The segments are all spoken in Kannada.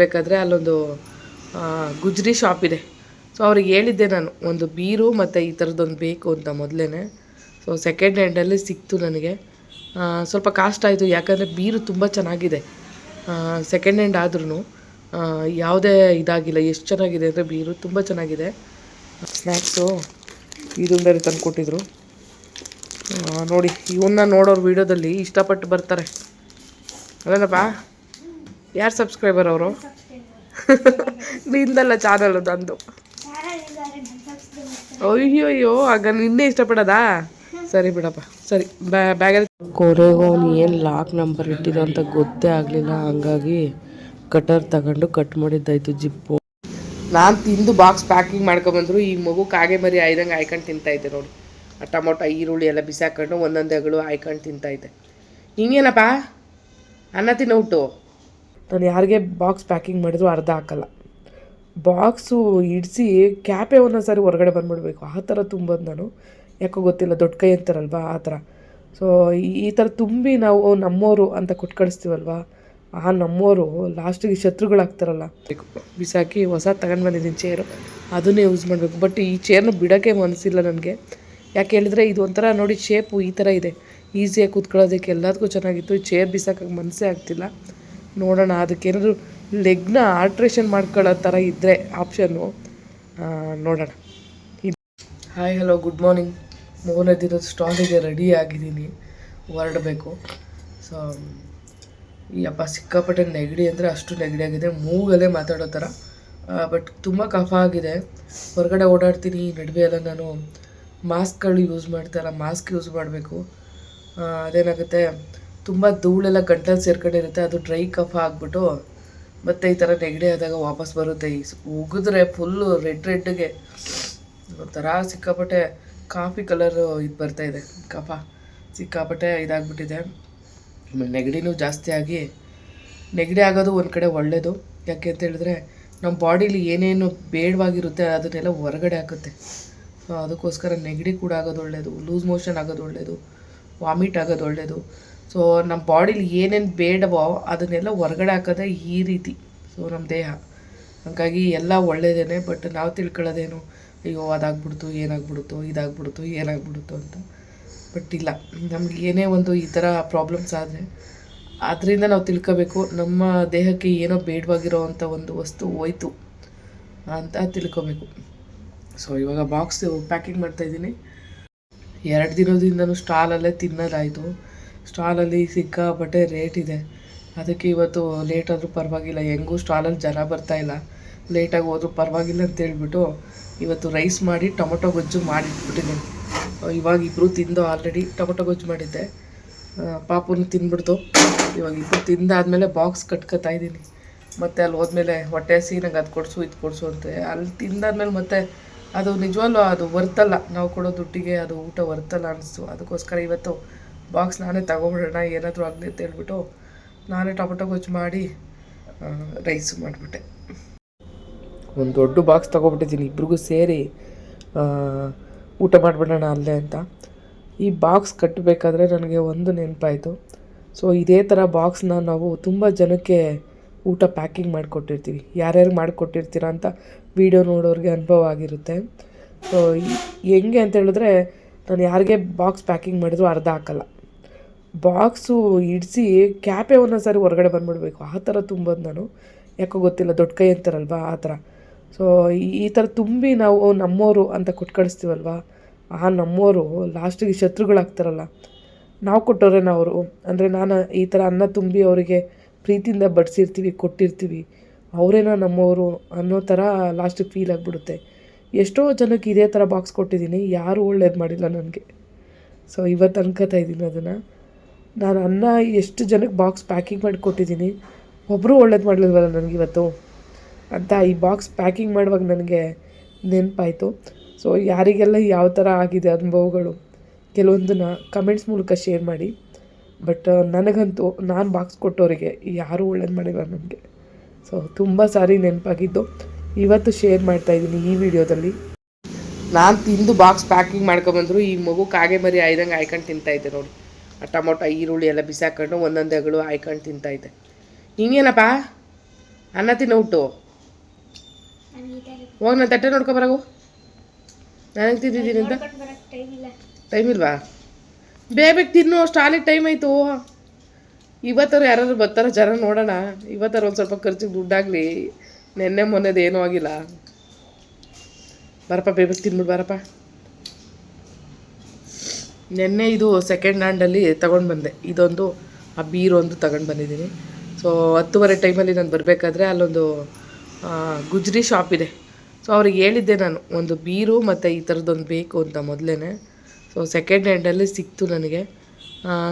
ಬೇಕಾದರೆ ಅಲ್ಲೊಂದು ಗುಜ್ರಿ ಶಾಪ್ ಇದೆ. ಸೊ ಅವ್ರಿಗೆ ಹೇಳಿದ್ದೆ ನಾನು, ಒಂದು ಬೀರು ಮತ್ತು ಈ ಥರದ್ದೊಂದು ಬೇಕು ಅಂತ ಮೊದಲೇ ಸೊ ಸೆಕೆಂಡ್ ಹ್ಯಾಂಡಲ್ಲಿ ಸಿಕ್ತು ನನಗೆ. ಸ್ವಲ್ಪ ಕಾಸ್ಟ್ ಆಯಿತು, ಯಾಕಂದರೆ ಬೀರು ತುಂಬ ಚೆನ್ನಾಗಿದೆ. ಸೆಕೆಂಡ್ ಹ್ಯಾಂಡ್ ಆದ್ರೂ ಯಾವುದೇ ಇದಾಗಿಲ್ಲ, ಎಷ್ಟು ಚೆನ್ನಾಗಿದೆ ಅಂದರೆ ಬೀರು ತುಂಬ ಚೆನ್ನಾಗಿದೆ. ಸ್ನ್ಯಾಕ್ಸು ಇದನ್ನ ಬೇರೆ ತಂದು ಕೊಟ್ಟಿದ್ರು. ನೋಡಿ ಇವನ್ನ ನೋಡೋರು ವೀಡಿಯೋದಲ್ಲಿ ಇಷ್ಟಪಟ್ಟು ಬರ್ತಾರೆ. ಅದೇನಪ್ಪ ಯಾರು ಸಬ್ಸ್ಕ್ರೈಬರ್ ಅವರು? ನಿಂದಲ್ಲ ಚಾನಲ್ ನಂದು. ಅಯ್ಯೋ ಅಯ್ಯೋ ಆಗ ನಿನ್ನೆ ಇಷ್ಟಪಡೋದಾ? ಸರಿ ಬಿಡಪ್ಪ ಸರಿ ಬ್ಯಾಗಲ್ಲಿ ಕೊನೆಗೂ ಅವನು ಏನು ಲಾಕ್ ನಂಬರ್ ಇಟ್ಟಿದ ಅಂತ ಗೊತ್ತೇ ಆಗಲಿಲ್ಲ. ಹಂಗಾಗಿ ಕಟರ್ ತಗೊಂಡು ಕಟ್ ಮಾಡಿದ್ದಾಯ್ತು ಜಿಪ್ಪು. ನಾನು ತಿಂದು ಬಾಕ್ಸ್ ಪ್ಯಾಕಿಂಗ್ ಮಾಡ್ಕೊಂಬಂದ್ರು ಈ ಮಗು ಕಾಗೆ ಮರಿ ಆಯ್ದಂಗೆ ಆಯ್ಕೊಂಡು ತಿಂತಾ ಇದ್ದೆ ನೋಡಿ. ಆ ಟೊಮೊಟೊ ಈರುಳ್ಳಿ ಎಲ್ಲ ಬಿಸಾಕೊಂಡು ಒಂದೊಂದೇ ಆಯ್ಕೊಂಡು ತಿಂತಾ ಇದ್ದೆ. ಹಿಂಗೇನಪ್ಪ? ಅನ್ನ ತಿನ್ನೋಟು ನಾನು ಯಾರಿಗೆ ಬಾಕ್ಸ್ ಪ್ಯಾಕಿಂಗ್ ಮಾಡಿದ್ರು ಅರ್ಧ ಹಾಕಲ್ಲ. ಬಾಕ್ಸು ಇಡಿಸಿ ಕ್ಯಾಪೇ ಒಂದೊಂದು ಸಾರಿ ಹೊರಗಡೆ ಬಂದ್ಬಿಡ್ಬೇಕು. ಆ ಥರ ತುಂಬೋದು ನಾನು. ಯಾಕೋ ಗೊತ್ತಿಲ್ಲ, ದೊಡ್ಡ ಕೈ ಅಂತಾರಲ್ವಾ ಆ ಥರ. ಸೊ ಈ ಥರ ತುಂಬಿ ನಾವು ನಮ್ಮೋರು ಅಂತ ಕೊಟ್ಟು ಕಳಿಸ್ತೀವಲ್ವ ಆ ನಮ್ಮೋರು ಲಾಸ್ಟಿಗೆ ಶತ್ರುಗಳಾಗ್ತಾರಲ್ಲ. ಬಿಸಾಕಿ ಹೊಸ ತಗೊಂಡು ಬಂದಿದ್ದೀನಿ ಚೇರು ಅದನ್ನೇ ಯೂಸ್ ಮಾಡಬೇಕು. ಬಟ್ ಈ ಚೇರ್ನ ಬಿಡೋಕ್ಕೆ ಮನಸ್ಸಿಲ್ಲ ನನಗೆ. ಯಾಕೆ ಹೇಳಿದ್ರೆ ಇದು ಒಂಥರ ನೋಡಿ ಶೇಪು ಈ ಥರ ಇದೆ. ಈಸಿಯಾಗಿ ಕೂತ್ಕೊಳ್ಳೋದಕ್ಕೆ ಎಲ್ಲದಕ್ಕೂ ಚೆನ್ನಾಗಿತ್ತು. ಈ ಚೇರ್ ಬಿಸಾಕಕ್ಕೆ ಮನಸ್ಸೇ ಆಗ್ತಿಲ್ಲ. ನೋಡೋಣ. ಅದಕ್ಕೇನಾದರೂ ಲೆಗ್ನ ಆಲ್ಟ್ರೇಷನ್ ಮಾಡ್ಕೊಳ್ಳೋ ಥರ ಇದ್ದರೆ ಆಪ್ಷನ್ನು ನೋಡೋಣ. ಹಾಯ್ ಹಲೋ ಗುಡ್ ಮಾರ್ನಿಂಗ್ ಮೂರನೇ ದಿನದ ಸ್ಟಾಲಿಗೆ ರೆಡಿ ಆಗಿದ್ದೀನಿ. ಹೊರಡಬೇಕು. ಸೊ ಈ ಅಪ್ಪ ಸಿಕ್ಕಾಪಟ್ಟೆ ನೆಗಡಿ ಅಂದರೆ ಅಷ್ಟು ನೆಗಡಿ ಆಗಿದೆ. ಮೂಗಲ್ಲೇ ಮಾತಾಡೋ ಥರ ಬಟ್ ತುಂಬ ಕಫ ಆಗಿದೆ. ಹೊರಗಡೆ ಓಡಾಡ್ತೀನಿ. ನಡುವೆ ಎಲ್ಲ ನಾನು ಮಾಸ್ಕ್ಗಳು ಯೂಸ್ ಮಾಡ್ತಾಯಿಲ್ಲ ಮಾಸ್ಕ್ ಯೂಸ್ ಮಾಡಬೇಕು. ಅದೇನಾಗುತ್ತೆ? ತುಂಬ ಧೂಳೆಲ್ಲ ಗಂಟಲು ಸೇರ್ಕೊಂಡಿರುತ್ತೆ ಅದು ಡ್ರೈ ಕಫ ಆಗಿಬಿಟ್ಟು ಮತ್ತೆ ಈ ಥರ ನೆಗಡಿ ಆದಾಗ ವಾಪಸ್ ಬರುತ್ತೆ. ಈ ಉಗಿದ್ರೆ ಫುಲ್ಲು ರೆಡ್ ರೆಡ್ಗೆ ಒಂಥರ ಸಿಕ್ಕಾಪಟ್ಟೆ ಕಾಫಿ ಕಲರು ಇದು ಬರ್ತಾ ಇದೆ, ಕಫ ಸಿಕ್ಕಾಪಟ್ಟೆ ಇದಾಗ್ಬಿಟ್ಟಿದೆ. ಆಮೇಲೆ ನೆಗಡಿನೂ ಜಾಸ್ತಿ ಆಗಿ, ನೆಗಡಿ ಆಗೋದು ಒಂದು ಕಡೆ ಒಳ್ಳೆಯದು ಯಾಕೆ ಅಂತ ಹೇಳಿದ್ರೆ ನಮ್ಮ ಬಾಡೀಲಿ ಏನೇನು ಬೇಡವಾಗಿರುತ್ತೆ ಅದನ್ನೆಲ್ಲ ಹೊರಗಡೆ ಹಾಕುತ್ತೆ. ಸೊ, ಅದಕ್ಕೋಸ್ಕರ ನೆಗಡಿ ಕೂಡ ಆಗೋದು ಒಳ್ಳೆಯದು ಲೂಸ್ ಮೋಷನ್ ಆಗೋದು ಒಳ್ಳೆಯದು ವಾಮಿಟ್ ಆಗೋದು ಒಳ್ಳೆಯದು ಸೊ ನಮ್ಮ ಬಾಡೀಲಿ ಏನೇನು ಬೇಡವೋ ಅದನ್ನೆಲ್ಲ ಹೊರಗಡೆ ಹಾಕೋದೇ ಈ ರೀತಿ. ಸೊ ನಮ್ಮ ದೇಹ. ಹಾಗಾಗಿ ಎಲ್ಲ ಒಳ್ಳೆಯದೇ ಬಟ್ ನಾವು ತಿಳ್ಕೊಳ್ಳೋದೇನು, ಅಯ್ಯೋ, ಅದಾಗ್ಬಿಡ್ತು, ಏನಾಗ್ಬಿಡ್ತು, ಇದಾಗ್ಬಿಡ್ತು, ಏನಾಗ್ಬಿಡ್ತು ಅಂತ. ಬಟ್ ಇಲ್ಲ, ನಮ್ಗೆ ಏನೇ ಒಂದು ಈ ಥರ ಪ್ರಾಬ್ಲಮ್ಸ್ ಆದರೆ, ಅದರಿಂದ ನಾವು ತಿಳ್ಕೋಬೇಕು. ನಮ್ಮ ದೇಹಕ್ಕೆ ಏನೋ ಬೇಡವಾಗಿರೋ ಅಂಥ ಒಂದು ವಸ್ತು ಹೋಯ್ತು ಅಂತ ತಿಳ್ಕೊಬೇಕು. ಸೊ ಇವಾಗ ಬಾಕ್ಸ್ ಪ್ಯಾಕಿಂಗ್ ಮಾಡ್ತಾಯಿದ್ದೀನಿ ಎರಡು ದಿನದಿಂದನೂ ಸ್ಟಾಲಲ್ಲೇ ತಿನ್ನೋದಾಯಿತು. ಸ್ಟಾಲಲ್ಲಿ ಸಿಕ್ಕಾಪಟ್ಟೆ ರೇಟ್ ಇದೆ. ಅದಕ್ಕೆ ಇವತ್ತು ಲೇಟ್ ಆದರೂ ಪರವಾಗಿಲ್ಲ. ಹೆಂಗೂ ಸ್ಟಾಲಲ್ಲಿ ಜನ ಬರ್ತಾ ಇಲ್ಲ. ಲೇಟಾಗಿ ಹೋದ್ರೂ ಪರವಾಗಿಲ್ಲ ಅಂತ ಹೇಳ್ಬಿಟ್ಟು ಇವತ್ತು ರೈಸ್ ಮಾಡಿ, ಟೊಮೊಟೊ ಗೊಜ್ಜು ಮಾಡಿಟ್ಬಿಟ್ಟಿದ್ದೀನಿ ಇವಾಗ ಇಬ್ಬರು ತಿಂದು ಆಲ್ರೆಡಿ ಟೊಮೊಟೊ ಗೊಜ್ಜು ಮಾಡಿದ್ದೆ. ಪಾಪುನ ತಿಂದ್ಬಿಡ್ತು ಇವಾಗ ಇಬ್ಬರು ತಿಂದಾದಮೇಲೆ ಬಾಕ್ಸ್ ಕಟ್ಕೊತಾ ಇದ್ದೀನಿ. ಮತ್ತು ಅಲ್ಲಿ ಹೋದ್ಮೇಲೆ ಹೊಟ್ಟೆ ಹಸಿ, ನಂಗೆ ಅದು ಕೊಡಿಸು, ಇದು ಕೊಡಿಸು ಅಂತ. ಅಲ್ಲಿ ತಿಂದಾದ್ಮೇಲೆ ಮತ್ತೆ ಅದು ನಿಜವಲ್ಲೂ ಅದು ವರ್ತಲ್ಲ ನಾವು ಕೊಡೋ ದುಡ್ಡಿಗೆ ಅದು ಊಟ ವರ್ತಲ್ಲ ಅನ್ನಿಸ್ತು ಅದಕ್ಕೋಸ್ಕರ ಇವತ್ತು ಬಾಕ್ಸ್ ನಾನೇ ತಗೊಬಿಡೋಣ, ಏನಾದರೂ ಆಗಲಿ ಅಂತ ಹೇಳ್ಬಿಟ್ಟು ನಾನೇ ಟೊಮೆಟೊ ಗೊಜ್ಜು ಮಾಡಿ ರೈಸ್ ಮಾಡಿಬಿಟ್ಟೆ. ಒಂದು ದೊಡ್ಡ ಬಾಕ್ಸ್ ತೊಗೊಬಿಟ್ಟಿದ್ದೀನಿ, ಇಬ್ರಿಗೂ ಸೇರಿ ಊಟ ಮಾಡಿಬಿಡೋಣ ಅಲ್ಲೇ ಅಂತ. ಈ ಬಾಕ್ಸ್ ಕಟ್ಟಬೇಕಾದ್ರೆ ನನಗೆ ಒಂದು ನೆನಪಾಯಿತು. ಸೊ, ಇದೇ ಥರ ಬಾಕ್ಸ್ನ ನಾವು ತುಂಬ ಜನಕ್ಕೆ ಊಟ ಪ್ಯಾಕಿಂಗ್ ಮಾಡಿಕೊಟ್ಟಿರ್ತೀವಿ. ಯಾರ್ಯಾರು ಮಾಡಿಕೊಟ್ಟಿರ್ತೀರ ಅಂತ ವಿಡಿಯೋ ನೋಡೋರಿಗೆ ಅನುಭವ ಆಗಿರುತ್ತೆ. ಸೊ ಹೆಂಗೆ ಅಂತ ಹೇಳಿದ್ರೆ, ನಾನು ಯಾರಿಗೆ ಬಾಕ್ಸ್ ಪ್ಯಾಕಿಂಗ್ ಮಾಡಿದ್ರು ಅರ್ಧ ಹಾಕಲ್ಲ. ಬಾಕ್ಸು ಇಡಿಸಿ ಕ್ಯಾಪೆ ಒಂದೊಂದು ಸಾರಿ ಹೊರಗಡೆ ಬಂದ್ಬಿಡ್ಬೇಕು. ಆ ಥರ ತುಂಬೋದು ನಾನು. ಯಾಕೋ ಗೊತ್ತಿಲ್ಲ, ದೊಡ್ಡ ಕೈ ಅಂತಾರಲ್ವಾ ಆ ಥರ. ಸೊ ಈ ಥರ ತುಂಬಿ ನಾವು ನಮ್ಮೋರು ಅಂತ ಕೊಟ್ಟು ಕಳಿಸ್ತೀವಲ್ವ ಆ ನಮ್ಮೋರು ಲಾಸ್ಟಿಗೆ ಶತ್ರುಗಳಾಗ್ತಾರಲ್ಲ. ನಾವು ಕೊಟ್ಟವ್ರೇನ ಅವರು ಅಂದರೆ ನಾನು ಈ ಥರ ಅನ್ನ ತುಂಬಿ ಅವರಿಗೆ ಪ್ರೀತಿಯಿಂದ ಬಡಿಸಿರ್ತೀವಿ, ಕೊಟ್ಟಿರ್ತೀವಿ. ಅವರೇನೋ ನಮ್ಮವರು ಅನ್ನೋ ಥರ ಲಾಸ್ಟಿಗೆ ಫೀಲ್ ಆಗಿಬಿಡುತ್ತೆ. ಎಷ್ಟೋ ಜನಕ್ಕೆ ಇದೇ ಥರ ಬಾಕ್ಸ್ ಕೊಟ್ಟಿದ್ದೀನಿ. ಯಾರೂ ಒಳ್ಳೇದು ಮಾಡಿಲ್ಲ ನನಗೆ. ಸೊ ಇವತ್ತು ಅನ್ಕೋತಾ ಇದ್ದೀನಿ ಅದನ್ನು. ನಾನು ಅನ್ನ ಎಷ್ಟು ಜನಕ್ಕೆ ಬಾಕ್ಸ್ ಪ್ಯಾಕಿಂಗ್ ಮಾಡಿ ಕೊಟ್ಟಿದ್ದೀನಿ ಒಬ್ಬರೂ ಒಳ್ಳೇದು ಮಾಡಲಿಲ್ವಲ್ಲ ನನಗೆ ಇವತ್ತು? ಅಂತ ಈ ಬಾಕ್ಸ್ ಪ್ಯಾಕಿಂಗ್ ಮಾಡುವಾಗ ನನಗೆ ನೆನಪಾಯಿತು. ಸೊ ಯಾರಿಗೆಲ್ಲ ಯಾವ ಥರ ಆಗಿದೆ ಅನುಭವಗಳು, ಕೆಲವೊಂದನ್ನ ಕಮೆಂಟ್ಸ್ ಮೂಲಕ ಶೇರ್ ಮಾಡಿ. ಬಟ್ ನನಗಂತೂ ನಾನು ಬಾಕ್ಸ್ ಕೊಟ್ಟವರಿಗೆ ಯಾರೂ ಒಳ್ಳೇದು ಮಾಡಿಲ್ಲ ನನಗೆ. ಸೊ ತುಂಬ ಸಾರಿ ನೆನಪಾಗಿದ್ದು. ಇವತ್ತು ಶೇರ್ ಮಾಡ್ತಾಯಿದ್ದೀನಿ ಈ ವಿಡಿಯೋದಲ್ಲಿ. ನಾನು ತಿಂದು ಬಾಕ್ಸ್ ಪ್ಯಾಕಿಂಗ್ ಮಾಡ್ಕೊಂಬಂದ್ರು ಈ ಮಗು ಕಾಗೆ ಮರಿ ಆಯ್ದಂಗೆ ಆಯ್ಕೊಂಡು ತಿಂತಾ ಇದ್ದೆ ನೋಡಿ. ಟೊಮೊಟೊ, ಈರುಳ್ಳಿ ಎಲ್ಲ ಬಿಸಾಕೊಂಡು ಒಂದೊಂದೆಗಳು ಆಯ್ಕೊಂಡು ಇದ್ದೆ. ಹಿಂಗೇನಪ್ಪ? ಅನ್ನ ತಿನ್ನೋ ಹುಟ್ಟು. ಹೋಗಿ ನಾನು ತಟ್ಟೆ ನೋಡ್ಕೊಬರಗು ನನಗೆ ತಿಂದಿದ್ದೀನಿ ಅಂತ. ಟೈಮ್ ಇಲ್ವಾ? ಬೇಗ ತಿನ್ನು, ಸ್ಟಾಲಿಗೆ ಟೈಮ್ ಆಯಿತು. ಇವತ್ತಾರು ಯಾರಾದ್ರು ಬರ್ತಾರೋ ಜನ ನೋಡೋಣ. ಇವತ್ತಾರು ಒಂದು ಸ್ವಲ್ಪ ಖರ್ಚಿಗೆ ದುಡ್ಡಾಗಲಿ. ನೆನ್ನೆ ಮೊನ್ನೆದು ಏನೂ ಆಗಿಲ್ಲ. ಬರಪ್ಪ ಬೇಗ ತಿನ್ಬಿಡು, ಬರಪ್ಪ. ನೆನ್ನೆ ಇದು ಸೆಕೆಂಡ್ ಹ್ಯಾಂಡಲ್ಲಿ ತಗೊಂಡು ಬಂದೆ. ಇದೊಂದು, ಆ ಬೀರು ಬೀರೊಂದು ತಗೊಂಡು ಬಂದಿದ್ದೀನಿ. ಸೊ ಹತ್ತುವರೆ ಟೈಮಲ್ಲಿ ನಾನು ಬರಬೇಕಾದ್ರೆ ಅಲ್ಲೊಂದು ಗುಜ್ರಿ ಶಾಪ್ ಇದೆ. ಸೊ ಅವ್ರಿಗೆ ಹೇಳಿದ್ದೆ ನಾನು, ಒಂದು ಬೀರು ಮತ್ತು ಈ ಥರದ್ದೊಂದು ಬೇಕು ಅಂತ ಮೊದಲೇ ಸೊ ಸೆಕೆಂಡ್ ಹ್ಯಾಂಡಲ್ಲಿ ಸಿಕ್ತು ನನಗೆ.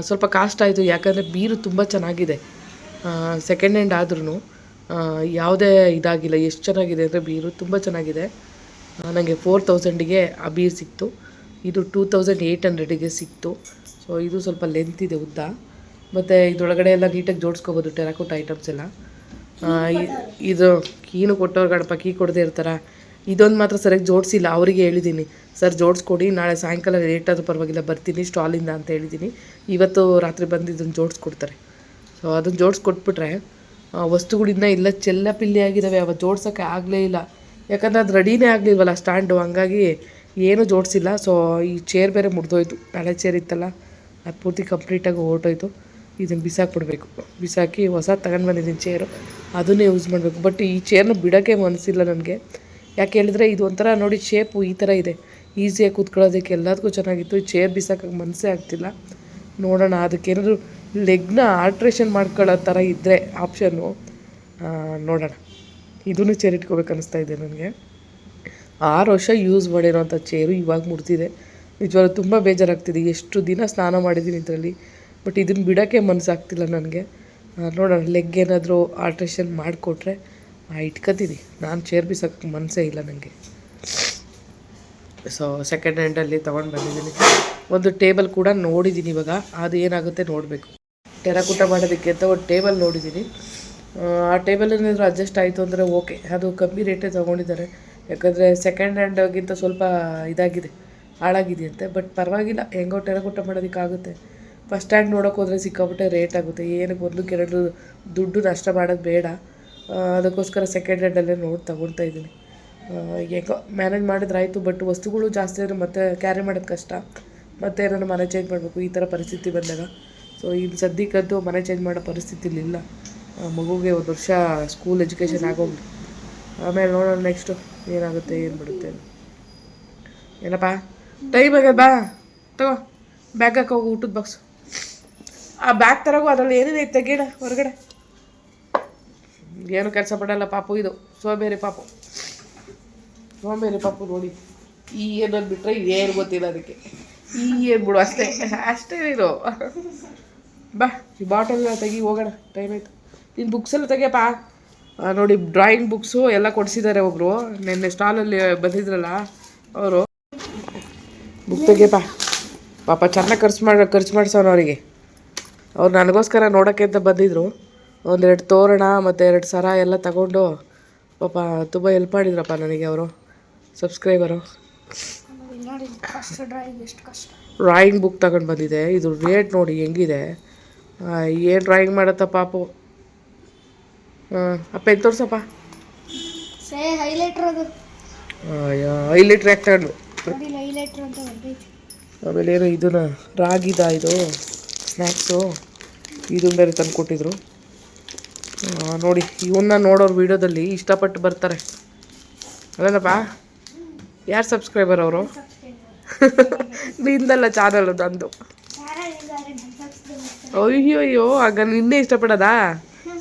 ಸ್ವಲ್ಪ ಕಾಸ್ಟ್ ಆಯಿತು, ಯಾಕಂದರೆ ಬೀರು ತುಂಬ ಚೆನ್ನಾಗಿದೆ. ಸೆಕೆಂಡ್ ಹ್ಯಾಂಡ್ ಆದ್ರೂ ಯಾವುದೇ ಇದಾಗಿಲ್ಲ, ಎಷ್ಟು ಚೆನ್ನಾಗಿದೆ ಅಂದರೆ ಬೀರು ತುಂಬ ಚೆನ್ನಾಗಿದೆ. ನನಗೆ ಫೋರ್ ತೌಸಂಡಿಗೆ ಆ ಬೀರು ಸಿಕ್ತು. ಇದು ಟೂ ತೌಸಂಡ್ ಏಯ್ಟ್ ಹಂಡ್ರೆಡಿಗೆ ಸಿಕ್ತು. ಸೊ ಇದು ಸ್ವಲ್ಪ ಲೆಂತ್ ಇದೆ ಉದ್ದ. ಮತ್ತು ಇದೊಳಗಡೆ ಎಲ್ಲ ನೀಟಾಗಿ ಜೋಡಿಸ್ಕೋಬೋದು ಟೆರಾಕೋಟ್ ಐಟಮ್ಸ್ ಎಲ್ಲ. ಇದು ಕೀನು ಕೊಟ್ಟವ್ರು ಗಣಪ ಕೀ ಕೊಡದೇ ಇರ್ತಾರ. ಇದೊಂದು ಮಾತ್ರ ಸರಿಯಾಗಿ ಜೋಡಿಸಿಲ್ಲ, ಅವರಿಗೆ ಹೇಳಿದ್ದೀನಿ ಸರ್, ಜೋಡಿಸ್ಕೊಡಿ, ನಾಳೆ ಸಾಯಂಕಾಲ ಲೇಟ್ ಆದರೂ ಪರವಾಗಿಲ್ಲ, ಬರ್ತೀನಿ, ಸ್ಟಾಲಿಂದ ಅಂತ ಹೇಳಿದ್ದೀನಿ ಇವತ್ತು ರಾತ್ರಿ ಬಂದು ಇದನ್ನು ಜೋಡಿಸ್ಕೊಡ್ತಾರೆ. ಸೊ ಅದನ್ನು ಜೋಡಿಸ್ಕೊಟ್ಬಿಟ್ರೆ ವಸ್ತುಗಳಿಂದ ಇಲ್ಲ ಚೆಲ್ಲ ಪಿಲ್ಲಿ ಆಗಿದ್ದಾವೆ ಅವಾಗ ಜೋಡ್ಸೋಕ್ಕೆ ಆಗಲೇ ಇಲ್ಲ. ಯಾಕಂದರೆ ಅದು ರೆಡಿನೇ ಆಗಲಿಲ್ವಲ್ಲ, ಸ್ಟ್ಯಾಂಡು. ಹಂಗಾಗಿ ಏನೂ ಜೋಡಿಸಿಲ್ಲ. ಸೊ ಈ ಚೇರ್ ಬೇರೆ ಮುರಿದೋಯ್ತು. ಹಳೆ ಚೇರ್ ಇತ್ತಲ್ಲ, ಅದು ಪೂರ್ತಿ ಕಂಪ್ಲೀಟಾಗಿ ಹೊರ್ಟೋಯ್ತು ಇದನ್ನು ಬಿಸಾಕ್ಬಿಡ್ಬೇಕು ಬಿಸಾಕಿ ಹೊಸ ತಗೊಂಡು ಬಂದಿದ್ದೀನಿ ಚೇರು ಅದನ್ನೇ ಯೂಸ್ ಮಾಡಬೇಕು. ಬಟ್ ಈ ಚೇರ್ನ ಬಿಡೋಕ್ಕೆ ಮನಸ್ಸಿಲ್ಲ ನನಗೆ. ಯಾಕೆ ಹೇಳಿದ್ರೆ ಇದು ಒಂಥರ ನೋಡಿ ಶೇಪು ಈ ಥರ ಇದೆ. ಈಸಿಯಾಗಿ ಕೂತ್ಕೊಳ್ಳೋದಕ್ಕೆ ಎಲ್ಲದಕ್ಕೂ ಚೆನ್ನಾಗಿತ್ತು. ಈ ಚೇರ್ ಬಿಸಾಕಕ್ಕೆ ಮನಸ್ಸೇ ಆಗ್ತಿಲ್ಲ. ನೋಡೋಣ ಅದಕ್ಕೇನಾದ್ರು ಲೆಗ್ನ ಆಲ್ಟ್ರೇಷನ್ ಮಾಡ್ಕೊಳ್ಳೋ ಥರ ಇದ್ದರೆ ಆಪ್ಷನ್ನು ನೋಡೋಣ. ಇದನ್ನು ಚೇರ್ ಇಟ್ಕೋಬೇಕು ಅನ್ನಿಸ್ತಾ ಇದೆ ನನಗೆ. ಆರು ವರ್ಷ ಯೂಸ್ ಮಾಡಿರೋಂಥ ಚೇರು ಇವಾಗ ಮುಡ್ತಿದೆ ನಿಜವಾಗ್ಲೂ ತುಂಬ ಬೇಜಾರಾಗ್ತಿದೆ. ಎಷ್ಟು ದಿನ ಸ್ನಾನ ಮಾಡಿದ್ದೀನಿ ಇದರಲ್ಲಿ. ಬಟ್ ಇದನ್ನು ಬಿಡೋಕ್ಕೆ ಮನಸ್ಸಾಗ್ತಿಲ್ಲ ನನಗೆ. ನೋಡೋಣ ಲೆಗ್ ಏನಾದರೂ ಆಲ್ಟ್ರೇಷನ್ ಮಾಡಿಕೊಟ್ರೆ ಇಟ್ಕೋತೀನಿ. ನಾನು ಚೇರ್ ಬಿಸೋಕ್ಕೆ ಮನಸ್ಸೇ ಇಲ್ಲ ನನಗೆ ಸೊ ಸೆಕೆಂಡ್ ಹ್ಯಾಂಡಲ್ಲಿ ತೊಗೊಂಡು ಬಂದಿದ್ದೀನಿ. ಒಂದು ಟೇಬಲ್ ಕೂಡ ನೋಡಿದ್ದೀನಿ ಇವಾಗ. ಅದು ಏನಾಗುತ್ತೆ ನೋಡಬೇಕು. ಟೆರಾಕೂಟ ಮಾಡೋದಕ್ಕೆ ಅಂತ ಒಂದು ಟೇಬಲ್ ನೋಡಿದ್ದೀನಿ. ಆ ಟೇಬಲ್ ಏನಾದರೂ ಅಡ್ಜಸ್ಟ್ ಆಯಿತು ಅಂದರೆ ಓಕೆ ಅದು ಕಮ್ಮಿ ರೇಟೇ ತೊಗೊಂಡಿದ್ದಾರೆ. ಯಾಕಂದರೆ ಸೆಕೆಂಡ್ ಹ್ಯಾಂಡಗಿಂತ ಸ್ವಲ್ಪ ಇದಾಗಿದೆ, ಹಾಳಾಗಿದೆಯಂತೆ. ಬಟ್ ಪರವಾಗಿಲ್ಲ, ಹೆಂಗೋ ಟೆರಕೂಟ ಮಾಡೋದಕ್ಕಾಗುತ್ತೆ. ಫಸ್ಟ್ ಹ್ಯಾಂಡ್ ನೋಡೋಕೆ ಹೋದರೆ ಸಿಕ್ಕಾಪಟ್ಟೆ ರೇಟ್ ಆಗುತ್ತೆ. ಏನಕ್ಕೆ ಒಂದಕ್ಕೆ ಎರಡು ದುಡ್ಡು ನಷ್ಟ ಮಾಡೋದು ಬೇಡ. ಅದಕ್ಕೋಸ್ಕರ ಸೆಕೆಂಡ್ ಹ್ಯಾಂಡಲ್ಲೇ ನೋಡಿ ತಗೊಳ್ತಾ ಇದ್ದೀನಿ. ಹೇಗೋ ಮ್ಯಾನೇಜ್ ಮಾಡಿದ್ರೆ ಆಯಿತು ಬಟ್ ವಸ್ತುಗಳು ಜಾಸ್ತಿ ಆದರೆ ಮತ್ತೆ ಕ್ಯಾರಿ ಮಾಡೋದು ಕಷ್ಟ. ಮತ್ತೆ ಏನಾದ್ರು ಮನೆ ಚೇಂಜ್ ಮಾಡಬೇಕು, ಈ ಥರ ಪರಿಸ್ಥಿತಿ ಬಂದಾಗ. ಸೊ ಇಲ್ಲಿ ಸದ್ಯಕ್ಕಂತೂ ಮನೆ ಚೇಂಜ್ ಮಾಡೋ ಪರಿಸ್ಥಿತಿಲಿಲ್ಲ. ಮಗುಗೆ ಒಂದು ವರ್ಷ ಸ್ಕೂಲ್ ಎಜುಕೇಷನ್ ಆಗೋಗ್ಲಿ. ಆಮೇಲೆ ನೋಡೋಣ ನೆಕ್ಸ್ಟು ಏನಾಗುತ್ತೆ, ಏನು ಬಿಡುತ್ತೆ. ಏನಪ್ಪ? ಟೈಮ್ ಆಗ್ಯದ ಬಾ. ತಗೋ. ಬ್ಯಾಗ್ ಹಾಕೋ, ಹೋಗು, ಊಟದ ಬಾಕ್ಸು ಆ ಬ್ಯಾಗ್ ತರಗು, ಅದರಲ್ಲಿ ಏನೇನು ತೆಗೀಣ ಹೊರಗಡೆ? ಏನು ಕೆಲಸ ಪಡಲ್ಲ ಪಾಪು ಇದು. ಸೋಬೇರಿ ಪಾಪು. ಸೋಂಬೇರಿ ಪಾಪು ನೋಡಿ. ಈ ಏನು ಬಿಟ್ರೆ ಏನು ಗೊತ್ತಿಲ್ಲ ಅದಕ್ಕೆ. ಈ ಏನು ಬಿಡು ಅಷ್ಟೇ. ಅಷ್ಟೇ ಇದು ಬಾ, ಈ ಬಾಟಲ್ ತೆಗಿ, ಹೋಗೋಣ. ಟೈಮ್ ಆಯ್ತು. ನಿನ್ನ ಬುಕ್ಸ್ ಎಲ್ಲ ತೆಗಿಯಪ್ಪ. ನೋಡಿ ಡ್ರಾಯಿಂಗ್ ಬುಕ್ಸು ಎಲ್ಲ ಕೊಡಿಸಿದ್ದಾರೆ ಒಬ್ಬರು ನಿನ್ನೆ ಸ್ಟಾಲಲ್ಲಿ ಬಂದಿದ್ರಲ್ಲ ಅವರು. ಬುಕ್ ತೆಗಿಯಪ್ಪ. ಪಾಪ ಚೆನ್ನಾಗಿ ಖರ್ಚು ಮಾಡಿ, ಖರ್ಚು ಮಾಡಿಸೋನು ಅವರಿಗೆ. ಅವ್ರು ನನಗೋಸ್ಕರ ನೋಡೋಕ್ಕೆ ಅಂತ ಬಂದಿದ್ರು. ಒಂದೆರಡು ತೋರಣ ಮತ್ತು ಎರಡು ಸರ ಎಲ್ಲ ತಗೊಂಡು ಪಾಪ ತುಂಬ ಹೆಲ್ಪ್ ಮಾಡಿದ್ರಪ್ಪ ನನಗೆ ಅವರು ಸಬ್ಸ್ಕ್ರೈಬರು ಡ್ರಾಯಿಂಗ್ ಬುಕ್ ತಗೊಂಡು ಬಂದಿದೆ. ಇದು ರೇಟ್ ನೋಡಿ ಹೆಂಗಿದೆ. ಏನು ಡ್ರಾಯಿಂಗ್ ಮಾಡುತ್ತಾ ಪಾಪು? ಹಾಂ ಅಪ್ಪ ಪೆನ್ ತೋರ್ಸಪ್ಪ. ಸೇ ಹೈಲೈಟ್ರ್ ಅದು. ಐದು ಯಾಕೆ ತಗೊಂಡು ನೋಡಿ ಹೈಲೈಟ್ರ್ ಅಂತ ಬಂದೈತಿ ಆಮೇಲೆ ಏನು ಇದನ್ನ ರಾಗಿದ ಇದು ಸ್ನ್ಯಾಕ್ಸು ಇದನ್ನ ಬೇರೆ ತಂದು ಕೊಟ್ಟಿದ್ರು. ನೋಡಿ ಇವನ್ನ ನೋಡೋರು ವಿಡಿಯೋದಲ್ಲಿ ಇಷ್ಟಪಟ್ಟು ಬರ್ತಾರೆ. ಅಲ್ಲಪ್ಪ ಯಾರು ಸಬ್ಸ್ಕ್ರೈಬರ್ ಅವರು? ನಿಂದಲ್ಲ ಚಾನಲ್ ನಂದು. ಅಯ್ಯೋ ಅಯ್ಯೋ ಆಗ ನಿನ್ನೆ ಇಷ್ಟಪಡೋದಾ?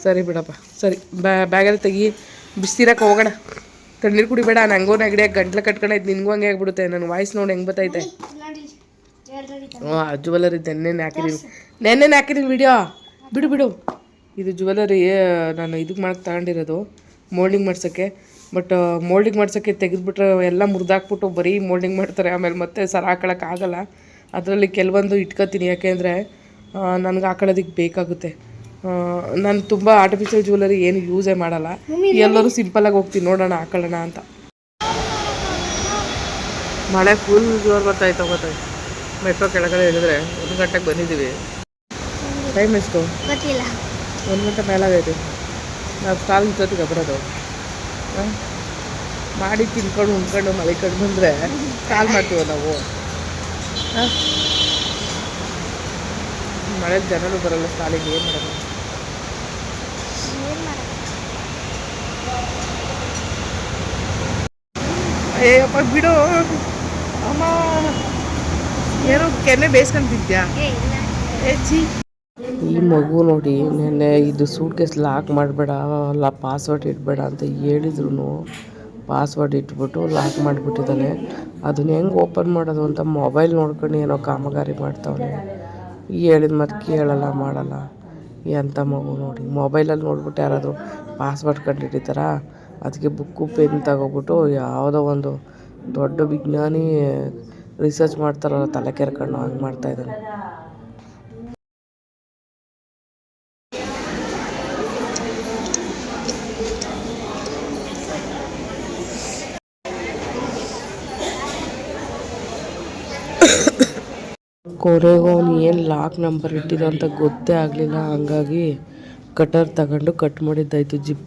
ಸರಿ ಬಿಡಪ್ಪ. ಸರಿ ಬ್ಯಾಗಲ್ಲಿ ತೆಗಿ ಬಿಸ್ತಿರಕ್ಕೆ ಹೋಗೋಣ. ತಣ್ಣೀರು ಕುಡಿಬೇಡ ನಂಗೂ ನೆಗಡಿ ಗಂಟ್ಲು ಕಟ್ಕೊಂಡೈತೆ ನಿನ್ಗೂ ಹಂಗೆ ಆಗ್ಬಿಡುತ್ತೆ. ನನ್ನ ವಾಯ್ಸ್ ನೋಡಿ ಹೆಂಗೆ ಬತ್ತೈತೆ. ಹ್ಞೂ ಜುವೆಲರಿ ನೆನ್ನೆ ಹಾಕಿದ್ದೀನಿ ನೆನ್ನೆ ಹಾಕಿದ್ದೀನಿ ವಿಡಿಯೋ ಬಿಡು ಬಿಡು. ಇದು ಜುವೆಲರಿ ನಾನು ಇದಕ್ಕೆ ಮಾಡಕ್ಕೆ ತಗೊಂಡಿರೋದು ಮೋಲ್ಡಿಂಗ್ ಮಾಡ್ಸೋಕ್ಕೆ. ಬಟ್ ಮೋಲ್ಡಿಂಗ್ ಮಾಡ್ಸೋಕ್ಕೆ ತೆಗೆದುಬಿಟ್ರೆ ಎಲ್ಲ ಮುರಿದಾಕ್ಬಿಟ್ಟು ಬರೀ ಮೋಲ್ಡಿಂಗ್ ಮಾಡ್ತಾರೆ. ಆಮೇಲೆ ಮತ್ತೆ ಸರ ಹಾಕೊಳ್ಳೋಕ್ಕಾಗಲ್ಲ ಅದರಲ್ಲಿ ಕೆಲವೊಂದು ಇಟ್ಕೋತೀನಿ. ಯಾಕೆಂದರೆ ನನಗೆ ಹಾಕೊಳ್ಳೋದಕ್ಕೆ ಬೇಕಾಗುತ್ತೆ. ನಾನು ತುಂಬ ಆರ್ಟಿಫಿಷಿಯಲ್ ಜ್ಯುವೆಲರಿ ಏನು ಯೂಸೇ ಮಾಡಲ್ಲ. ಎಲ್ಲರೂ ಸಿಂಪಲಾಗಿ ಹೋಗ್ತೀನಿ ನೋಡೋಣ ಹಾಕೊಳ್ಳೋಣ ಅಂತ. ಮಳೆ ಫುಲ್ ಜೋರು ಬರ್ತಾಯ್ತು ಗೊತ್ತಾಯ್ತು. ಮೆಟ್ರೋ ಕೆಳಗಡೆ ಇಳಿದ್ರೆ ಒಂದು ಗಂಟೆಗೆ ಬಂದಿದ್ದೀವಿ. ಟೈಮ್ ಎಷ್ಟು? ಒಂದು ಗಂಟೆ ಮೇಲಾಗೈತೆ. ನಾವು ಕಾಲು ಜೊತೆಗೆ ಬರೋದು? ಮಾಡಿ ತಿನ್ಕೊಂಡು ಉಂಡ್ಕೊಂಡು ಮಳೆ ಕಡೆ ಬಂದರೆ ಕಾಲ್ ಮಾಡ್ತೀವಿ ನಾವು? ಮಳೆ ಜನರು ಬರಲ್ಲ ಸಾಲಿಗೆ ಏನು ಮಾಡೋದು ಏನು ಮಾಡೋದು ಅಯ್ಯಪ್ಪ ಬಿಡು. ಅಮ್ಮ. ಏನೋ ಕೆನೆ ಬೇಯಿಸ್ಕೊಂತಿದ್ಯಾ ಏ ಇಲ್ಲ. ಏ ಛೀ. ಈ ಮಗು ನೋಡಿ ನೆನ್ನೆ ಇದು ಸೂಟ್ ಕೇಸ್ ಲಾಕ್ ಮಾಡಬೇಡ ಅಲ್ಲ ಪಾಸ್ವರ್ಡ್ ಇಡಬೇಡ ಅಂತ ಹೇಳಿದ್ರು ಪಾಸ್ವರ್ಡ್ ಇಟ್ಬಿಟ್ಟು ಲಾಕ್ ಮಾಡಿಬಿಟ್ಟಿದ್ದಾನೆ. ಅದನ್ನ ಹೆಂಗೆ ಓಪನ್ ಮಾಡೋದು ಅಂತ ಮೊಬೈಲ್ ನೋಡ್ಕೊಂಡು ಏನೋ ಕಾಮಗಾರಿ ಮಾಡ್ತಾವನೆ. ಹೇಳಿದ ಮತ್ತೆ ಕೇಳಲ್ಲ ಮಾಡಲ್ಲ. ಎಂಥ ಮಗು ನೋಡಿ ಮೊಬೈಲಲ್ಲಿ ನೋಡ್ಬಿಟ್ಟು ಯಾರಾದರೂ ಪಾಸ್ವರ್ಡ್ ಕಂಡುಹಿಡಿತಾರ ಅದಕ್ಕೆ ಬುಕ್ಕು, ಪೆನ್ ತಗೊಬಿಟ್ಟು ಯಾವುದೋ ಒಂದು ದೊಡ್ಡ ವಿಜ್ಞಾನಿ ರಿಸರ್ಚ್ ಮಾಡ್ತಾರಲ್ಲ ತಲೆ ಕೆರ್ಕೊಂಡು ಹಂಗೆ ಮಾಡ್ತಾಯಿದ್ದಾನೆ ಕೊನೆಗೂ ಅವನು ಏನು ಲಾಕ್ ನಂಬರ್ ಇಟ್ಟಿದ್ದು ಅಂತ ಗೊತ್ತೇ ಆಗಲಿಲ್ಲ. ಹಂಗಾಗಿ ಕಟರ್ ತಗೊಂಡು ಕಟ್ ಮಾಡಿದ್ದಾಯಿತು ಜಿಪ್.